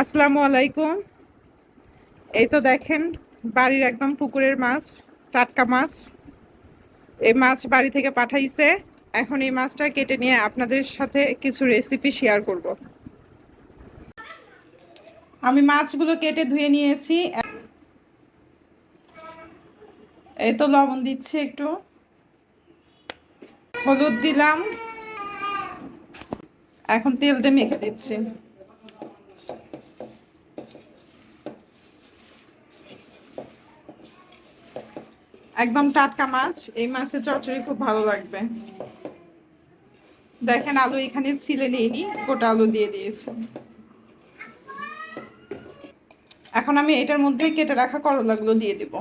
আসসালামু আলাইকুম। এই তো দেখেন, বাড়ির একদম পুকুরের মাছ, টাটকা মাছ। এই মাছ বাড়ি থেকে পাঠাইছে। এখন এই মাছটা কেটে নিয়ে আপনাদের সাথে কিছু রেসিপি শেয়ার করব। আমি মাছগুলো কেটে ধুয়ে নিয়েছি। এই তো লবণ দিচ্ছি একটু। হলুদ দিলাম। এখন তেল দিয়ে মেখে দিচ্ছি। একদম টাটকা মাছ। এই মাছের চচড়ি খুব ভালো লাগবে। দেখেন আলু এখানে ছিলে নিইনি গোটা আলু দিয়ে দিয়েছে। এখন আমি এটার মধ্যে কেটে রাখা করলাগুলো দিয়ে দিব।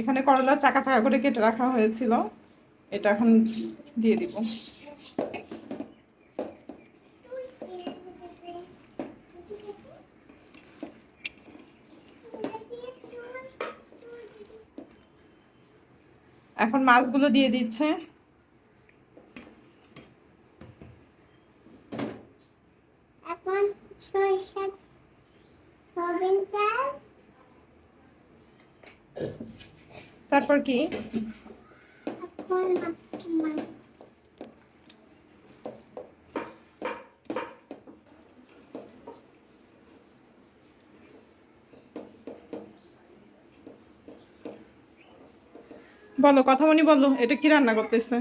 এখানে করলা চাকা চাকা করে কেটে রাখা হয়েছিল। এটা এখন দিয়ে দিব। এখন মাছগুলো দিয়ে দিচ্ছে। এখন সরিষা সয়াবিন তেল। তারপর কি? এখন বলো, কথা মনি বলো, এটা কি রান্না করতেছে?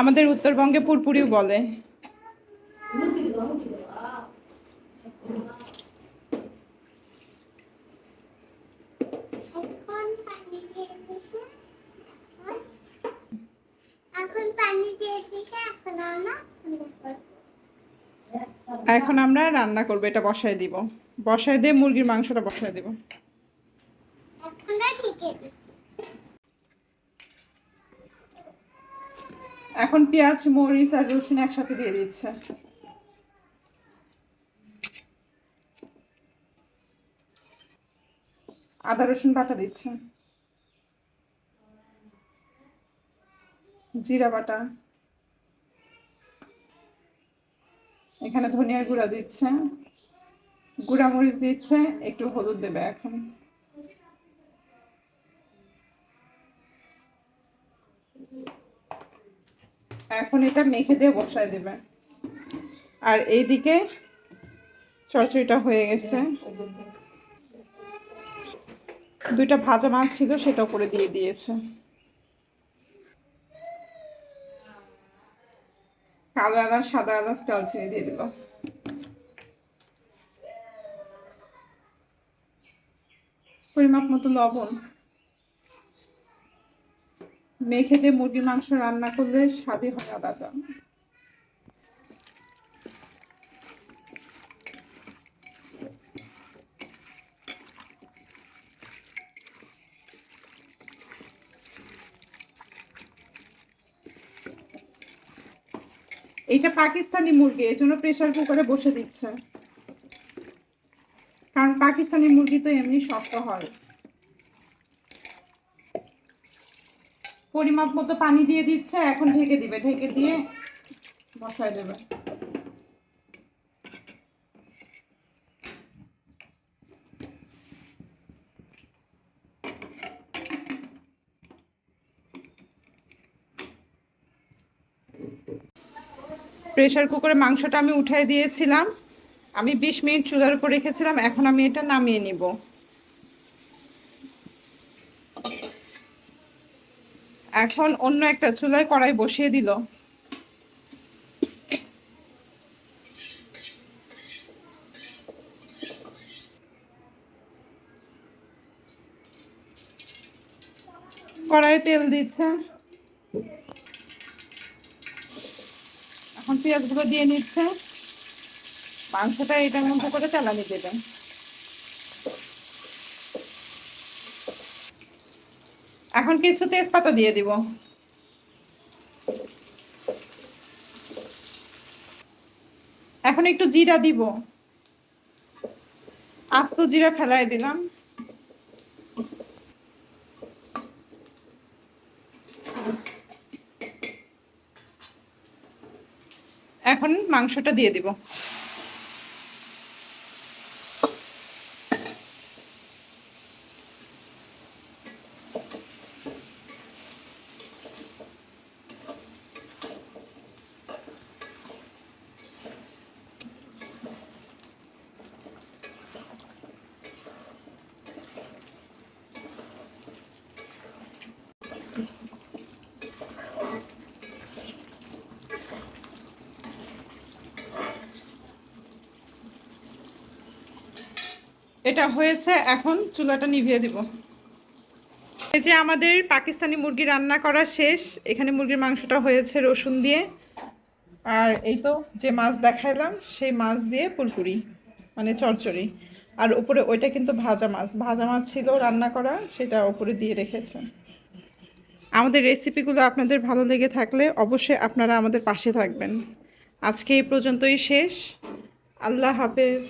আমাদের উত্তরবঙ্গে পুরপুরিও বলে। এখন আমরা এখন আমরা রান্না করব, এটা বসায় দিব। বসায় দিয়ে মুরগির মাংসটা বসায় দিব। এখন পেঁয়াজ, মরিচ আর রসুন একসাথে দিয়ে দিচ্ছে। আদা, রসুন বাটা দিচ্ছে। জিরা বাটা। এখানে ধনিয়ার গুঁড়া দিচ্ছে। গুঁড়া মরিচ দিচ্ছে, একটু হলুদ দেবে এখন। এখন এটা মেখে দিয়ে বসায় দেবে। আর এইদিকে চচ্চড়িটা হয়ে গেছে। দুইটা ভাজা মাছ ছিল সেটা করে দিয়ে দিয়েছে। কালো এলাচ, সাদা এলাচ, ডালচিনি দিয়ে দিল। পরিমাপ মতো লবণ। মেখে দিয়ে মুরগির মাংস রান্না করলে স্বাদই হয় আলাদা। এইটা পাকিস্তানি মুরগি এই জন্য প্রেশার কুকারে বসে দিচ্ছে। কারণ পাকিস্তানি মুরগি তো এমনি শক্ত হয়। পরিমাপ মতো পানি দিয়ে দিচ্ছে, এখন ঢেকে দিবে। ঢেকে দিয়ে বসায় দেবে। প্রেশার কুকারে মাংসটা আমি উঠাই দিয়েছিলাম। আমি বিশ মিনিট চুলার উপর রেখেছিলাম, এখন আমি এটা নামিয়ে নিব। এখন অন্য একটা চুলায় কড়াই বসিয়ে দিল। কড়াইয়ে তেল দিচ্ছে। এখন পেঁয়াজগুলো দিয়ে নিচ্ছে। মাংসটা এটার মধ্যে করে চালানি দেবেন। এখন কিছু তেজপাতা দিয়ে দিব। এখন একটু জিরা দিব। আস্ত জিরা ফেলাই দিলাম। এখন মাংসটা দিয়ে দিব। এটা হয়েছে, এখন চুলাটা নিভিয়ে দিব। এই যে আমাদের পাকিস্তানি মুরগি রান্না করা শেষ, এখানে মুরগির মাংসটা হয়েছে রসুন দিয়ে। আর এই তো যে মাছ দেখাইলাম, সেই মাছ দিয়ে পুরপুরি মানে চচ্চড়ি আর উপরে ওইটা কিন্তু ভাজা মাছ ভাজা মাছ ছিল রান্না করা, সেটা উপরে দিয়ে রেখেছে। আমাদের রেসিপিগুলো আপনাদের ভালো লেগে থাকলে অবশ্যই আপনারা আমাদের পাশে থাকবেন। আজকে এই পর্যন্তই শেষ। আল্লাহ হাফেজ।